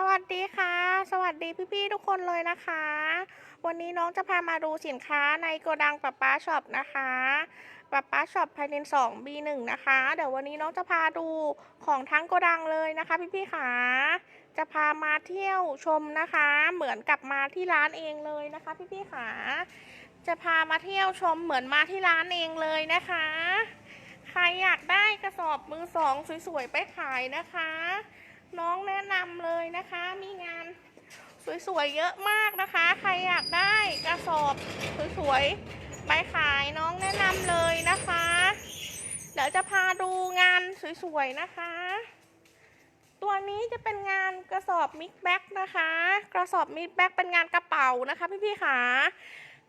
สวัสดีค่ะ สวัสดีพี่ๆทุกคนเลยนะคะ วันนี้น้องจะพามาดูสินค้าในโกดังป๊าป๊าช็อปนะคะป๊าป๊าช็อปภายใน2 B1 นะคะ เดี๋ยววันนี้น้องจะพาดูของทั้งโกดังเลยนะคะ พี่ๆค่ะจะพามาเที่ยวชมนะคะ เหมือนกับมาที่ร้านเองเลยนะคะ พี่ๆค่ะจะพามาเที่ยวชมเหมือนมาที่ร้านเองเลยนะคะ ใครอยากได้กระสอบมือสองสวยๆไปขายนะคะ น้องแนะนำเลยนะคะ มีงานสวยๆเยอะมากนะคะ ใครอยากได้กระสอบสวยๆไปขายน้องแนะนำเลยนะคะ เดี๋ยวจะพาดูงานสวยๆนะคะ ตัวนี้จะเป็นงานกระสอบมิกแบ็กนะคะ กระสอบมิกแบ็กเป็นงานกระเป๋านะคะพี่ๆค่ะ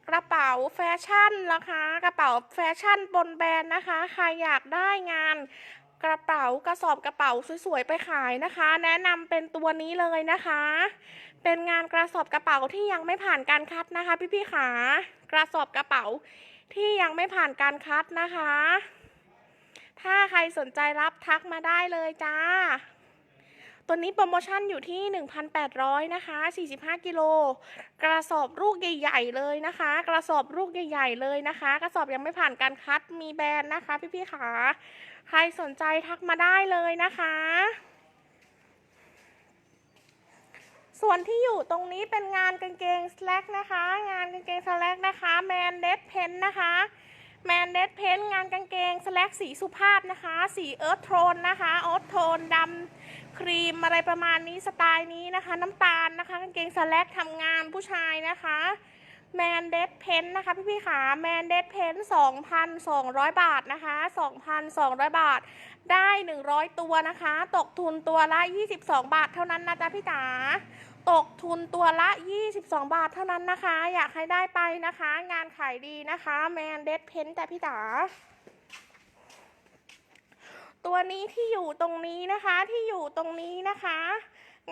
กระเป๋าแฟชั่นนะคะ กระเป๋าแฟชั่นบนแบรนด์นะคะ ใครอยากได้งาน กระเป๋ากระสอบกระเป๋าสวยๆไปขายนะคะ แนะนำเป็นตัวนี้เลยนะคะ เป็นงานกระสอบกระเป๋าที่ยังไม่ผ่านการคัดนะคะ พี่ๆขากระสอบกระเป๋าที่ยังไม่ผ่านการคัดนะคะ ถ้าใครสนใจรับทักมาได้เลยจ้า ตัวนี้โปรโมชั่นอยู่ที่ 1,800นะคะ 45 กิโล กระสอบลูกใหญ่ ๆ เลยนะคะ กระสอบลูกใหญ่ ๆ เลยนะคะ กระสอบยังไม่ผ่านการคัดมีแบรนด์นะคะ พี่ๆขา ใครสนใจทักมาได้เลยนะคะ ส่วนที่อยู่ตรงนี้เป็นงานกางเกงสแลกนะคะ งานกางเกงสแลกนะคะแมนเดดเพนนะคะแมนเดดเพนงานกางเกงสแลกสีสุภาพนะคะ สีเอิร์ธโทนนะคะเอิร์ธโทนดำครีมอะไรประมาณนี้สไตล์นี้นะคะ น้ำตาลนะคะ กางเกงสแลกทำงานผู้ชายนะคะ แมนเดดเพนนะคะพี่ๆขาแมนเดดเพน2,200บาทนะคะ2,200บาท ได้100ตัวนะคะ ตกทุนตัวละ22บาทเท่านั้นนะจ๊ะพี่จ๋าตกทุนตัวละ 22 บาทเท่านั้นนะคะ อยากให้ได้ไปนะคะ งานขายดีนะคะ แมนเดดเพนแต่พี่จ๋าตัวนี้ที่อยู่ตรงนี้นะคะที่อยู่ตรงนี้นะคะ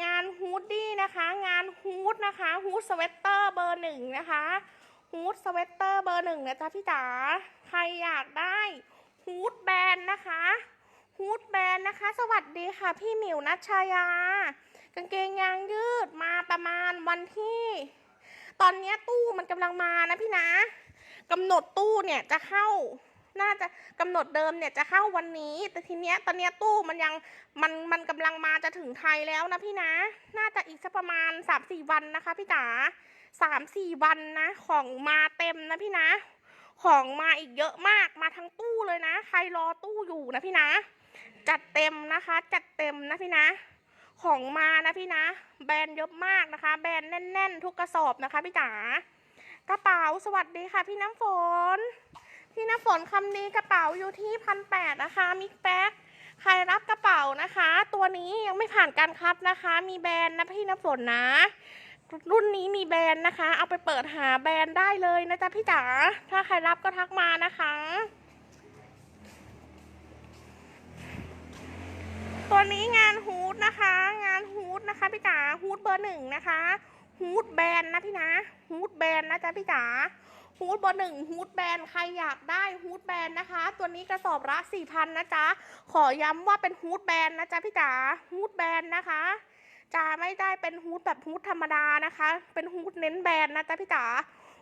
งานฮูดดี้นะคะ งานฮูดนะคะฮูดสเวตเตอร์เบอร์หนึ่งนะคะฮูดสเวตเตอร์เบอร์หนึ่งนะจ๊ะพี่จ๋าใครอยากได้ฮูดแบรนด์นะคะฮูดแบรนด์นะคะ สวัสดีค่ะ พี่หมิวนัชายา กางเกงยางยืดมาประมาณวันที่ ตอนนี้ตู้มันกำลังมานะพี่นะกำหนดตู้เนี่ยจะเข้า น่าจะกำหนดเดิมเนี่ยจะเข้าวันนี้ แต่ทีเนี้ยตอนเนี้ยตู้มันยังมันมันกำลังมาจะถึงไทยแล้วนะพี่นะ น่าจะอีกสักประมาณ3ามสี่วันนะคะพี่จ๋าสามสี่วันนะ ของมาเต็มนะพี่นะ ของมาอีกเยอะมากมาทั้งตู้เลยนะ ใครรอตู้อยู่นะพี่นะ จัดเต็มนะคะ จัดเต็มนะพี่นะ ของมานะพี่นะ แบรนด์เยอะมากนะคะ แบรนด์แน่น ๆ ทุกกระสอบนะคะพี่จ๋ากระเป๋าสวัสดีค่ะพี่น้ำฝน พี่น้ำฝนคำนี้กระเป๋าอยู่ที่พันแปดนะคะมิกแป๊กใครรับกระเป๋านะคะ ตัวนี้ยังไม่ผ่านการคัดนะคะ มีแบรนด์นะพี่น้ำฝนนะ รุ่นนี้มีแบรนด์นะคะ เอาไปเปิดหาแบรนด์ได้เลยนะจ๊ะพี่จ๋าถ้าใครรับก็ทักมานะคะ ตัวนี้งานฮูดนะคะ งานฮูดนะคะพี่จ๋าฮูดเบอร์หนึ่งนะคะฮูดแบรนด์นะพี่นะฮูดแบรนด์นะจ๊ะพี่จ๋า ฮูดเบอร์หนึ่งฮูดแบรนด์ใครอยากได้ฮูดแบรนด์นะคะ ตัวนี้กระสอบละสี่พันนะจ๊ะ ขอย้ำว่าเป็นฮูดแบรนด์นะจ๊ะพี่จ๋าฮูดแบรนด์นะคะจะไม่ได้เป็นฮูดแบบฮูดธรรมดานะคะ เป็นฮูดเน้นแบรนด์นะจ๊ะพี่จ๋า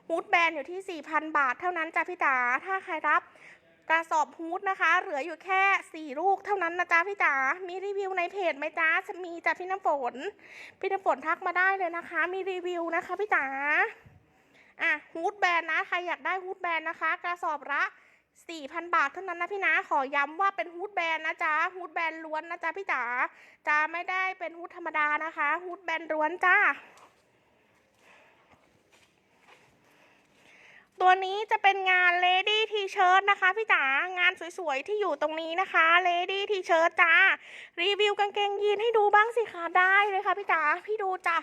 ฮูดแบรนด์อยู่ที่ 4,000 บาทเท่านั้นจ้ะพี่จ๋าถ้าใครรับกระสอบฮูดนะคะ เหลืออยู่แค่ 4 ลูกเท่านั้นนะจ๊ะพี่จ๋า มีรีวิวในเพจไหมจ๊ะ มีจ้ะพี่น้ำฝน พี่น้ำฝนทักมาได้เลยนะคะ มีรีวิวนะคะพี่จ๋า อะฮูดแบรนด์นะใครอยากได้ฮูดแบรนด์นะคะ กระสอบละ4,000 บาทเท่านั้นนะพี่นะขอย้ำว่าเป็นฮูดแบรนด์นะจ๊ะฮูดแบรนด์ล้วนนะจ๊ะพี่จ๋าจะไม่ได้เป็นฮูดธรรมดานะคะฮูดแบรนด์ล้วนจ้า ตัวนี้จะเป็นงาน Lady T-shirt นะคะพี่จ๋างานสวยๆ ที่อยู่ตรงนี้นะคะ Lady T-shirt จ้า รีวิวกางเกงยีนให้ดูบ้างสิคะได้เลยค่ะพี่จ๋าพี่ดูจ้ะ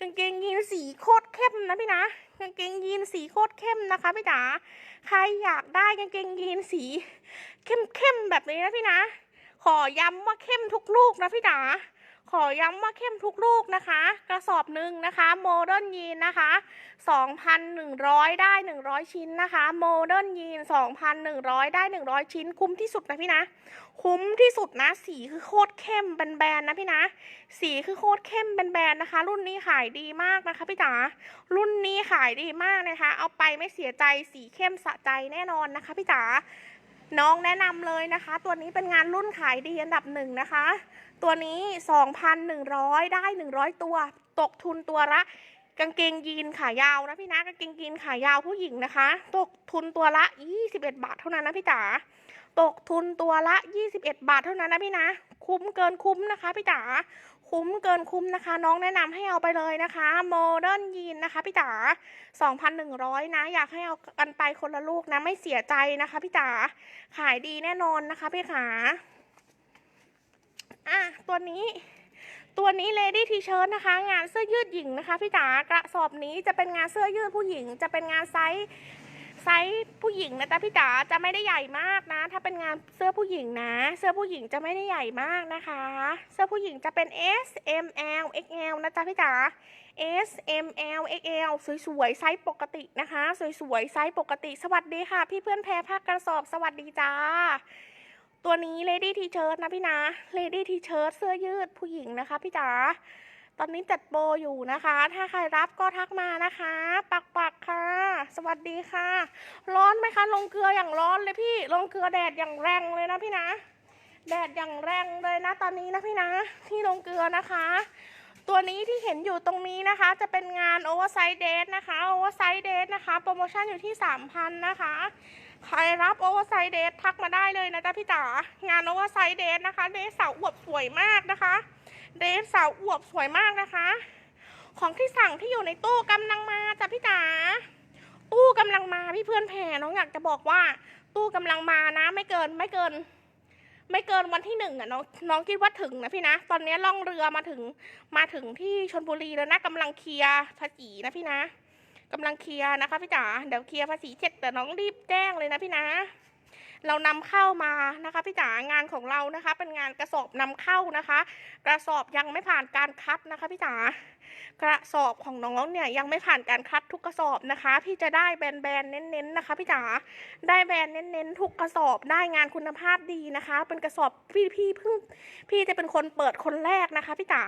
กางเกงยีนสีโคตรเข้มนะพี่นะกางเกงยีนสีโคตรเข้มนะคะพี่จ๋าใครอยากได้กางเกงยีนสีเข้มๆแบบนี้นะพี่นะ ขอย้ำว่าเข้มทุกลูกนะพี่จ๋า ขอย้ำว่าเข้มทุกลูกนะคะ กระสอบหนึ่งนะคะโมเดิร์นยีนนะคะ 2,100 ได้ 100 ชิ้นนะคะโมเดิร์นยีน 2,100 ได้ 100 ชิ้น คุ้มที่สุดนะพี่นะ คุ้มที่สุดนะ สีคือโคตรเข้มแบนๆนะพี่นะ สีคือโคตรเข้มแบนๆนะคะ รุ่นนี้ขายดีมากนะคะพี่จ๋ารุ่นนี้ขายดีมากนะคะ เอาไปไม่เสียใจสีเข้มสะใจแน่นอนนะคะพี่จ๋าน้องแนะนำเลยนะคะ ตัวนี้เป็นงานรุ่นขายดีอันดับหนึ่งนะคะ ตัวนี้ 2,100 ได้ 100 ตัว ตกทุนตัวละ กางเกงยีนขายาวนะพี่นะ กางเกงยีนขายาวผู้หญิงนะคะ ตกทุนตัวละ 21 บาทเท่านั้นนะพี่จ๋า ตกทุนตัวละ 21 บาทเท่านั้นนะพี่นะ คุ้มเกินคุ้มนะคะพี่จ๋า คุ้มเกินคุ้มนะคะ น้องแนะนำให้เอาไปเลยนะคะโมเดิร์นยีนนะคะพี่จ๋า 2,100 นะ อยากให้เอากันไปคนละลูกนะ ไม่เสียใจนะคะพี่จ๋า ขายดีแน่นอนนะคะพี่ขา อะตัวนี้ ตัวนี้ Lady T-shirt นะคะ งานเสื้อยืดหญิงนะคะพี่จ๋ากระสอบนี้จะเป็นงานเสื้อยืดผู้หญิง จะเป็นงานไซส์ไซส์ผู้หญิงนะจ๊ะพี่จ๋าจะไม่ได้ใหญ่มากนะ ถ้าเป็นงานเสื้อผู้หญิงนะ เสื้อผู้หญิงจะไม่ได้ใหญ่มากนะคะ เสื้อผู้หญิงจะเป็น S M L X L นะจ๊ะพี่จ๋า S M L X L สวยๆไซส์ปกตินะคะ สวยๆไซส์ปกติ สวัสดีค่ะ พี่เพื่อนแพรภาคกระสอบสวัสดีจ้า ตัวนี้ Lady T-shirt นะพี่นะ Lady T-shirt เสื้อยืดผู้หญิงนะคะพี่จ๋าตอนนี้จัดโปรอยู่นะคะ ถ้าใครรับก็ทักมานะคะ ปักปักค่ะ สวัสดีค่ะ ร้อนไหมคะ ลงเกลืออย่างร้อนเลยพี่ ลงเกลือแดดอย่างแรงเลยนะพี่นะ แดดอย่างแรงเลยนะตอนนี้นะพี่นะ ที่ลงเกลือนะคะ ตัวนี้ที่เห็นอยู่ตรงนี้นะคะ จะเป็นงานโอเวอร์ไซส์เดทนะคะ โอเวอร์ไซส์เดทนะคะ โปรโมชั่นอยู่ที่ 3,000 นะคะ ใครรับโอเวอร์ไซส์เดททักมาได้เลยนะจ๊ะพี่จ๋างานโอเวอร์ไซส์เดทนะคะ เดทสาวอวบสวยมากนะคะ เดทสาวอวบสวยมากนะคะ ของที่สั่งที่อยู่ในตู้กำลังมาจ้ะพี่จ๋าตู้กำลังมาพี่เพื่อนแพรน้องอยากจะบอกว่า ตู้กำลังมานะ ไม่เกินไม่เกิน ไม่เกินวันที่หนึ่งอะน้องน้องคิดว่าถึงนะพี่นะ ตอนนี้ล่องเรือมาถึงมาถึงที่ชนบุรีแล้วนะกำลังเคลียร์ภาษีนะพี่นะ กำลังเคลียร์นะคะพี่จ๋าเดี๋ยวเคลียร์ภาษีเสร็จแต่น้องรีบแจ้งเลยนะพี่นะ เรานำเข้ามานะคะพี่จ๋างานของเรานะคะ เป็นงานกระสอบนำเข้านะคะ กระสอบยังไม่ผ่านการคัดนะคะพี่จ๋ากระสอบของน้องเนี่ยยังไม่ผ่านการคัดทุกกระสอบนะคะ พี่จะได้แบรนด์แบรนด์เน้นๆนะคะพี่จ๋าได้แบรนด์เน้นๆทุกกระสอบได้งานคุณภาพดีนะคะ เป็นกระสอบพี่พี่เพิ่งพี่จะเป็นคนเปิดคนแรกนะคะพี่จ๋า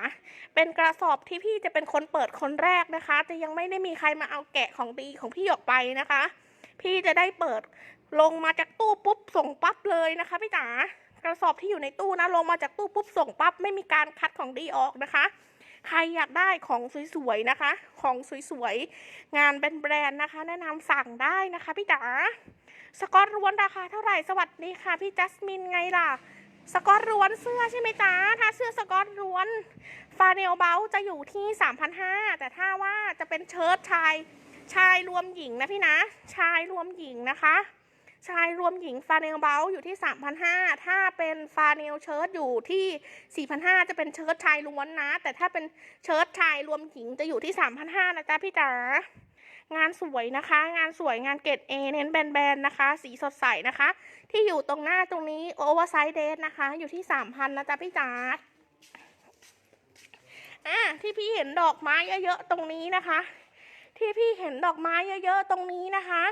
เป็นกระสอบที่พี่จะเป็นคนเปิดคนแรกนะคะ จะยังไม่ได้มีใครมาเอาแกะของดีของพี่ออกไปนะคะ พี่จะได้เปิด ลงมาจากตู้ปุ๊บส่งปั๊บเลยนะคะพี่จ๋ากระสอบที่อยู่ในตู้นะลงมาจากตู้ปุ๊บส่งปั๊บไม่มีการคัดของดีออกนะคะ ใครอยากได้ของสวยๆนะคะ ของสวยๆงานเป็นแบรนด์นะคะ แนะนำสั่งได้นะคะพี่จ๋าสกอตร้วนราคาเท่าไหร่สวัสดีค่ะพี่จัสมินไงล่ะสกอตร้วนเสื้อใช่ไหมจ๊ะถ้าเสื้อสกอตร้วนฟาเนลเบลจะอยู่ที่ 3,500 แต่ถ้าว่าจะเป็นเชิ้ตชายชายรวมหญิงนะพี่นะ ชายรวมหญิงนะคะ ชายรวมหญิงฟาเนลเบลอยู่ที่ 3,500 ถ้าเป็นฟาเนลเชิ้ตอยู่ที่ 4,500 จะเป็นเชิ้ตชายล้วนนะ แต่ถ้าเป็นเชิ้ตชายรวมหญิงจะอยู่ที่ 3,500 นะจ๊ะพี่จ๋างานสวยนะคะ งานสวยงานเกรดเอเน้นแบนๆนะคะ สีสดใสนะคะ ที่อยู่ตรงหน้าตรงนี้โอเวอร์ไซส์เดสนะคะ อยู่ที่ 3,000 นะจ๊ะพี่จ๋าอะที่พี่เห็นดอกไม้เยอะๆตรงนี้นะคะ ที่พี่เห็นดอกไม้เยอะๆตรงนี้นะคะ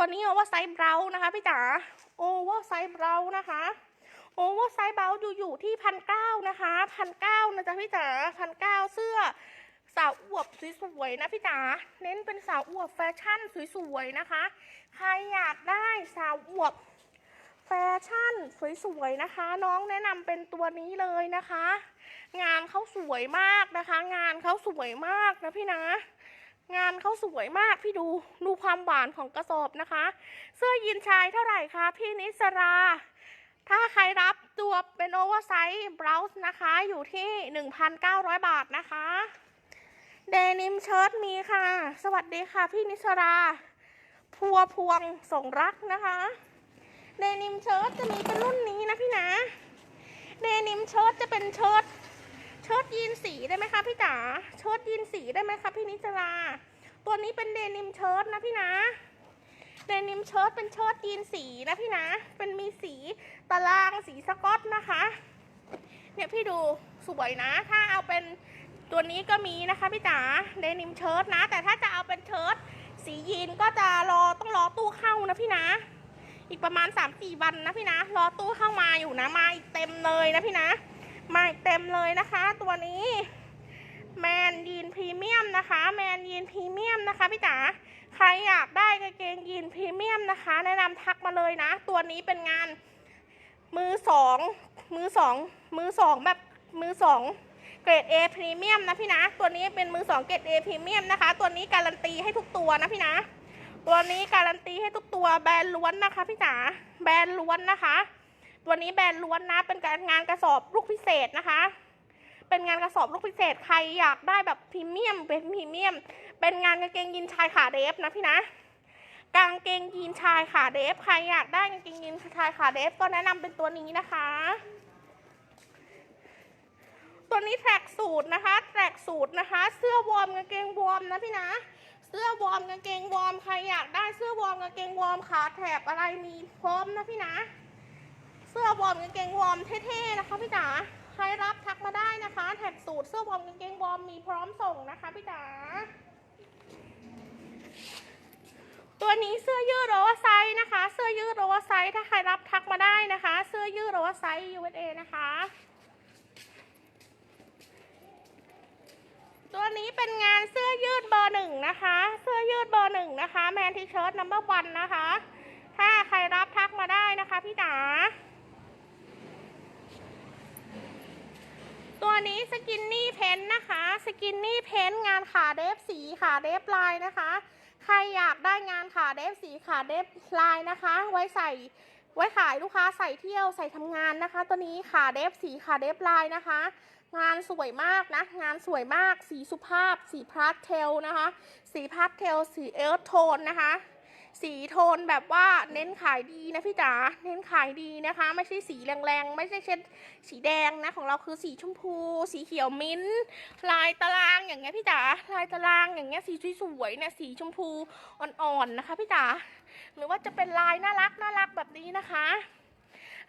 ตัวนี้โอเวอร์ไซส์เบรานะคะพี่จ๋าโอเวอร์ไซส์เบรานะคะโอเวอร์ไซส์เบราอยู่อยู่ที่พันเก้านะคะพันเก้านะจ๊ะพี่จ๋าพันเก้าเสื้อสาวอวบสวยๆนะพี่จ๋าเน้นเป็นสาวอวบแฟชั่นสวยๆนะคะ ใครอยากได้สาวอวบแฟชั่นสวยๆนะคะ น้องแนะนำเป็นตัวนี้เลยนะคะ งานเขาสวยมากนะคะ งานเขาสวยมากนะพี่นะ งานเขาสวยมากพี่ดูดูความหวานของกระสอบนะคะ เสื้อยีนชายเท่าไหร่คะพี่นิสรา ถ้าใครรับตัวเป็นโอเวอร์ไซส์บราวส์นะคะ อยู่ที่ 1,900 บาทนะคะเดนิมเชิ้ตมีค่ะ สวัสดีค่ะพี่นิสรา พัวพวงส่งรักนะคะเดนิมเชิ้ตจะมีเป็นรุ่นนี้นะพี่นะเดนิมเชิ้ตจะเป็นเชิ้ต ชิ้ตยีนสีได้ไหมคะพี่จ๋าเชิ้ตยีนสีได้ไหมคะพี่นิจรา ตัวนี้เป็นเดนิมเชิ้ตนะพี่นะ เดนิมเชิ้ตเป็นเชิ้ตยีนสีนะพี่นะ เป็นมีสีตารางสีสกอตนะคะ เนี่ยพี่ดูสวยนะ ถ้าเอาเป็นตัวนี้ก็มีนะคะพี่จ๋า เดนิมเชิ้ตนะ แต่ถ้าจะเอาเป็นเชิ้ตสียีนก็จะรอต้องรอตู้เข้านะพี่นะ อีกประมาณ3-4วันนะพี่นะ รอตู้เข้ามาอยู่นะ มาอีกเต็มเลยนะพี่นะ มาอีกเต็มเลยนะคะ ตัวนี้แมนยีนพรีเมียมนะคะ แมนยีนพรีเมียมนะคะพี่จ๋าใครอยากได้กางเกงยีนพรีเมียมนะคะ แนะนำทักมาเลยนะ ตัวนี้เป็นงาน มือสองมือสองมือสองแบบมือสองเกรด A พรีเมียมนะพี่นะ ตัวนี้เป็นมือสองเกรด A พรีเมียมนะคะ ตัวนี้การันตีให้ทุกตัวนะพี่นะ ตัวนี้การันตีให้ทุกตัวแบรนด์ล้วนนะคะพี่จ๋าแบรนด์ล้วนนะคะ ตัวนี้แบรนด์ล้วนนะเป็นการงานกระสอบลูกพิเศษนะคะ เป็นงานกระสอบลูกพิเศษใครอยากได้แบบพรีเมียมเป็นพรีเมียม เป็นงานกางเกงยีนชายขาเดฟนะพี่นะกางเกงยีนชายขาเดฟใครอยากได้กางเกงยีนชายขาเดฟก็แนะนำเป็นตัวนี้นะคะ ตัวนี้แท็กสูตรนะคะแท็กสูตรนะคะ เสื้อวอร์มกางเกงวอร์มนะพี่นะ เสื้อวอร์มกางเกงวอร์มใครอยากได้เสื้อวอร์มกางเกงวอร์มขาแถบอะไรมีพร้อมนะพี่นะ เสื้อวอร์มกางเกงวอร์มเท่ๆนะคะพี่จ๋าใครรับทักมาได้นะคะ แท็กสูตรเสื้อวอร์มกางเกงวอร์มมีพร้อมส่งนะคะพี่จ๋าตัวนี้เสื้อยืดโอเวอร์ไซส์นะคะ เสื้อยืดโอเวอร์ไซส์ถ้าใครรับทักมาได้นะคะ เสื้อยืดโอเวอร์ไซส์ USA นะคะ ตัวนี้เป็นงานเสื้อยืดเบอร์หนึ่งนะคะ เสื้อยืดเบอร์หนึ่งนะคะ แมนทีเชิร์ตนัมเบอร์วันนะคะ ถ้าใครรับทักมาได้นะคะพี่จ๋า ตัวนี้สกินนี่เพนนะคะ สกินนี่เพนงานขาเดฟสีขาเดฟลายนะคะ ใครอยากได้งานขาเดฟสีขาเดฟลายนะคะ ไว้ใส่ไว้ขายลูกค้าใส่เที่ยวใส่ทำงานนะคะ ตัวนี้ขาเดฟสีขาเดฟลายนะคะ งานสวยมากนะ งานสวยมาก สีสุภาพ สีพาสเทลนะคะ สีพาสเทล สีเอลโทนนะคะ สีโทนแบบว่าเน้นขายดีนะพี่จ๋าเน้นขายดีนะคะ ไม่ใช่สีแรงๆ ไม่ใช่เช่นสีแดงนะของเราคือสีชมพู สีเขียวมิ้นท์ลายตารางอย่างเงี้ยพี่จ๋าลายตารางอย่างเงี้ยสีสวยๆเนี่ยสีชมพูอ่อนๆนะคะพี่จ๋าหรือว่าจะเป็นลายน่ารักน่ารักแบบนี้นะคะ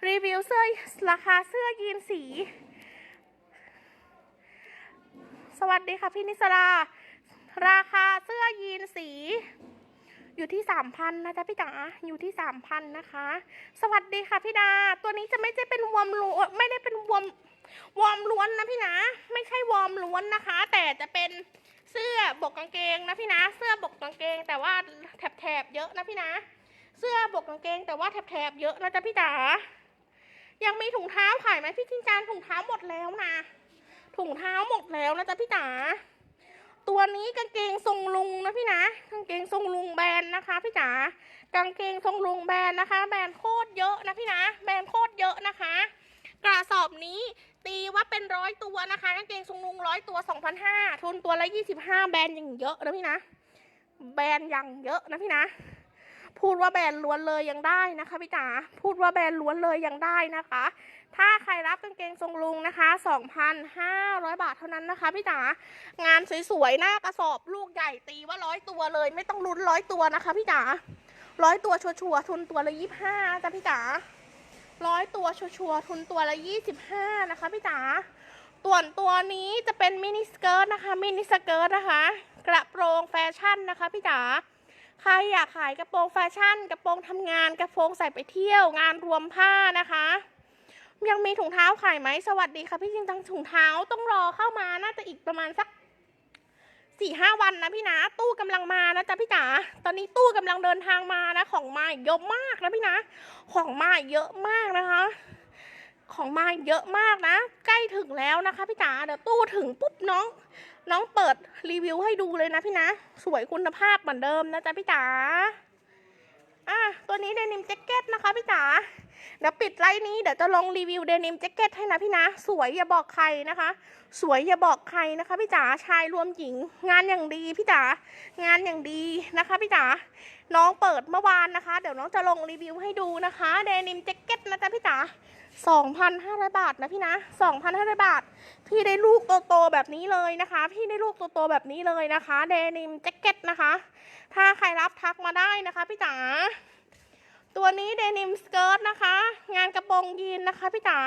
รีวิวเสื้อราคาเสื้อยีนสี สวัสดีค่ะพี่นิสราราคาเสื้อยีนสี อยู่ที่สามพันนะจ๊ะพี่จ๋าอยู่ที่สามพันนะคะ สวัสดีค่ะพี่ดา ตัวนี้จะไม่ใช่เป็นวอมล้วนไม่ได้เป็นวอมวอมล้วนนะพี่นะไม่ใช่วอมล้วนนะคะ แต่จะเป็นเสื้อบกกางเกงนะพี่นะ เสื้อบกกางเกง แต่ว่าแถบแถบๆเยอะนะพี่นะ เสื้อบกกางเกง แต่ว่าแถบแถบๆเยอะนะจ๊ะพี่จ๋ายังมีถุงเท้าขายไหมพี่จินจานถุงเท้าหมดแล้วนะถุงเท้าหมดแล้วนะจ๊ะพี่จ๋า ตัวนี้กางเกงทรงลุงนะพี่นะ กางเกงทรงลุงแบรนด์นะคะพี่จ๋ากางเกงทรงลุงแบรนด์นะคะ แบรนด์โคตรเยอะนะพี่นะ แบรนด์โคตรเยอะนะคะ กระสอบนี้ตีว่าเป็นร้อยตัวนะคะกางเกงทรงลุงร้อยตัวสองพันห้าทุนตัวละยี่สิบห้าแบรนด์อย่างเยอะนะพี่นะ แบรนด์อย่างเยอะนะพี่นะพูดว่าแบรนด์ล้วนเลยยังได้นะคะพี่จ๋าพูดว่าแบรนด์ล้วนเลยยังได้นะคะ ถ้าใครรับกางเกงทรงลุงนะคะ 2,500 บาทเท่านั้นนะคะพี่จ๋างานสวยๆหน้ากระสอบลูกใหญ่ตีว่าร้อยตัวเลย ไม่ต้องลุ้นร้อยตัวนะคะพี่จ๋าร้อยตัวชัวร์ๆทุนตัวละยี่ห้าจ้ะพี่จ๋าร้อยตัวชัวร์ๆทุนตัวละยี่สิบห้านะคะพี่จ๋าส่วนตัวนี้จะเป็นมินิสเกิร์ตนะคะมินิสเกิร์ตนะคะ กระโปรงแฟชั่นนะคะพี่จ๋าใครอยากขายกระโปรงแฟชั่น กระโปรงทำงานกระโปรงใส่ไปเที่ยวงานรวมผ้านะคะ ยังมีถุงเท้าขายไหมสวัสดีค่ะพี่จิงจังถุงเท้าต้องรอเข้ามาน่าจะอีกประมาณสักสี่ห้าวันนะพี่นะ ตู้กำลังมานะจ๊ะพี่จ๋าตอนนี้ตู้กำลังเดินทางมานะ ของมาเยอะมากนะพี่นะ ของมาเยอะมากนะคะ ของมาเยอะมากนะ ใกล้ถึงแล้วนะคะพี่จ๋าเดี๋ยวตู้ถึงปุ๊บน้อง น้องเปิดรีวิวให้ดูเลยนะพี่นะ สวยคุณภาพเหมือนเดิมนะจ๊ะพี่จ๋าอะตัวนี้เดนิมแจ็คเก็ตนะคะพี่จ๋า เดี๋ยวปิดไลน์นี้เดี๋ยวจะลงรีวิวเดนิมแจ็คเก็ตให้นะพี่นะ สวยอย่าบอกใครนะคะ สวยอย่าบอกใครนะคะพี่จ๋าชายรวมหญิง งานอย่างดีพี่จ๋างานอย่างดีนะคะพี่จ๋าน้องเปิดเมื่อวานนะคะ เดี๋ยวน้องจะลงรีวิวให้ดูนะคะเดนิมแจ็คเก็ตนะจ๊ะพี่จ๋า2,500 บาทนะพี่นะ 2,500 บาท พี่ได้ลูกโตๆแบบนี้เลยนะคะ พี่ได้ลูกโตๆแบบนี้เลยนะคะ เดนิมแจ็คเก็ตนะคะ ถ้าใครรับทักมาได้นะคะพี่จ๋า ตัวนี้เดนิมสเกิร์ตนะคะ งานกระโปรงยีนนะคะพี่จ๋า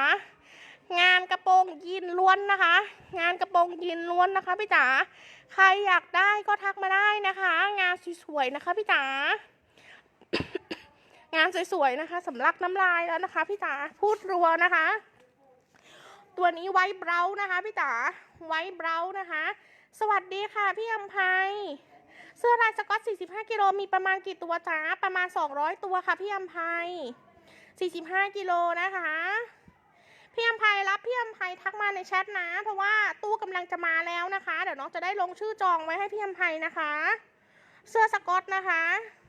งานกระโปรงยีนล้วนนะคะ งานกระโปรงยีนล้วนนะคะพี่จ๋าใครอยากได้ก็ทักมาได้นะคะ งานสวยๆนะคะพี่จ๋างานสวยๆนะคะสำลักน้ำลายแล้วนะคะ พี่จ๋าพูดรัวนะคะ ตัวนี้ไว้เบรานะคะพี่จ๋าไว้เบรานะคะ สวัสดีค่ะพี่อำไพเสื้อลายสก๊อต 45 กิโล มีประมาณกี่ตัวจ๊ะประมาณ 200 ตัวค่ะพี่อำไพ45 กิโลนะคะ พี่อำไพรับพี่อำไพทักมาในแชทนะ เพราะว่าตู้กำลังจะมาแล้วนะคะ เดี๋ยวน้องจะได้ลงชื่อจองไว้ให้พี่อำไพนะคะ เสื้อสก๊อตนะคะ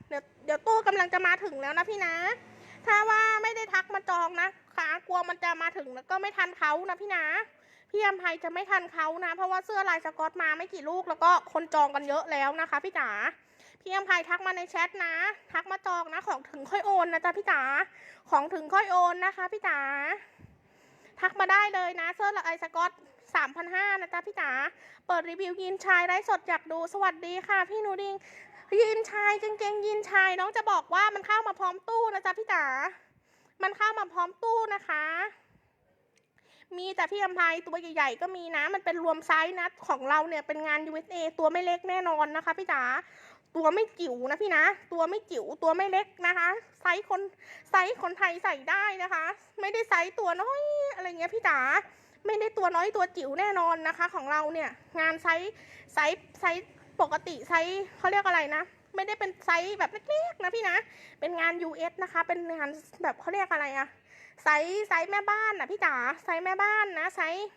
เดี๋ยวเดี๋ยวตู้กำลังจะมาถึงแล้วนะพี่นะ ถ้าว่าไม่ได้ทักมาจองนะคะกลัวมันจะมาถึงแล้วก็ไม่ทันเขานะพี่นะ พี่อำไพจะไม่ทันเขานะ เพราะว่าเสื้อลายสกอตมาไม่กี่ลูกแล้วก็คนจองกันเยอะแล้วนะคะพี่จ๋าพี่อำไพทักมาในแชทนะ ทักมาจองนะของถึงค่อยโอนนะจ๊ะพี่จ๋าของถึงค่อยโอนนะคะพี่จ๋าทักมาได้เลยนะเสื้อลายสกอต3,500นะจ๊ะพี่จ๋าเปิดรีวิวยีนชายไร้สดอยากดูสวัสดีค่ะ พี่หนูดิงยีนชายเกางเกงยีนชายน้องจะบอกว่ามันเข้ามาพร้อมตู้นะจ๊ะพี่จ๋ามันเข้ามาพร้อมตู้นะคะ มีแต่พี่อำไพตัวใหญ่ๆก็มีนะ มันเป็นรวมไซส์นะของเราเนี่ยเป็นงาน USA ตัวไม่เล็กแน่นอนนะคะพี่จ๋าตัวไม่จิ๋วนะพี่นะ ตัวไม่จิ๋วตัวไม่เล็กนะคะ ไซส์คนไซส์คนไทยใส่ได้นะคะ ไม่ได้ไซส์ตัวน้อยอะไรเงี้ยพี่จ๋าไม่ได้ตัวน้อยตัวจิ๋วแน่นอนนะคะ ของเราเนี่ยงานไซส์ไซส์ไซส์ปกติไซส์เขาเรียกอะไรนะไม่ได้เป็นไซส์แบบเล็กๆนะพี่นะ เป็นงาน US นะคะ เป็นงานแบบเขาเรียกอะไรอะ ไซส์ไซส์แม่บ้านอะพี่จ๋าไซส์แม่บ้านนะไซส์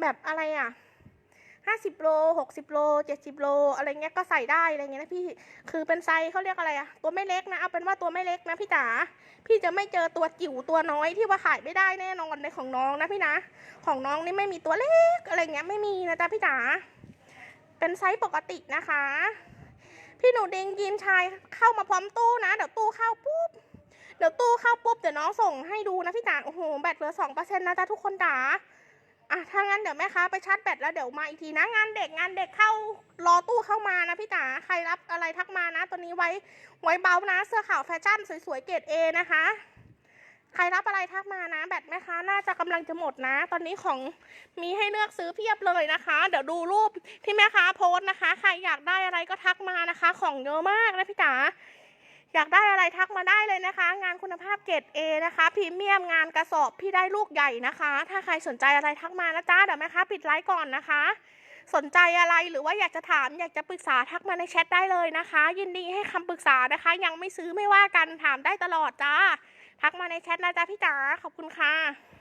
แบบอะไรอะห้าสิบโลหกสิบโลเจ็ดสิบโลอะไรเงี้ยก็ใส่ได้อะไรเงี้ยนะพี่คือเป็นไซส์เขาเรียกอะไรอะตัวไม่เล็กนะเอาเป็นว่าตัวไม่เล็กนะพี่จ๋าพี่จะไม่เจอตัวจิ๋วตัวน้อยที่ว่าขายไม่ได้แน่นอนในของน้องนะพี่นะ ของน้องนี่ไม่มีตัวเล็กอะไรเงี้ยไม่มีนะจ๊ะพี่จ๋าเป็นไซส์ปกตินะคะ พี่หนูดิงยีนชายเข้ามาพร้อมตู้นะเดี๋ยวตู้เข้าปุ๊บ เดี๋ยวตู้เข้าปุ๊บเดี๋ยวน้องส่งให้ดูนะพี่จ๋าโอ้โหแบตเหลือสองเปอร์เซ็นต์นะจ๊ะทุกคนจ๋าอะถ้างั้นเดี๋ยวแม่ค้าไปชาร์จแบตแล้วเดี๋ยวมาอีกทีนะงานเด็กงานเด็กเข้ารอตู้เข้ามานะพี่จ๋าใครรับอะไรทักมานะ ตัวนี้ไว้ไว้เบานะเสื้อขาวแฟชั่นสวยๆเกรดเอนะคะใครรับอะไรทักมานะ แบตแม่ค้าน่าจะกำลังจะหมดนะ ตอนนี้ของมีให้เลือกซื้อเพียบเลยนะคะ เดี๋ยวดูรูปที่แม่ค้าโพสต์นะคะ ใครอยากได้อะไรก็ทักมานะคะ ของเยอะมากนะพี่จ๋า อยากได้อะไรทักมาได้เลยนะคะ งานคุณภาพเกรด A นะคะพรีเมียมงานกระสอบพี่ได้ลูกใหญ่นะคะ ถ้าใครสนใจอะไรทักมานะจ๊ะเดี๋ยวแม่ค้าปิดไลฟ์ก่อนนะคะ สนใจอะไรหรือว่าอยากจะถามอยากจะปรึกษาทักมาในแชทได้เลยนะคะ ยินดีให้คำปรึกษานะคะ ยังไม่ซื้อไม่ว่ากันถามได้ตลอดจ้าทักมาในแชทนะจ๊ะพี่จ๋าขอบคุณค่ะ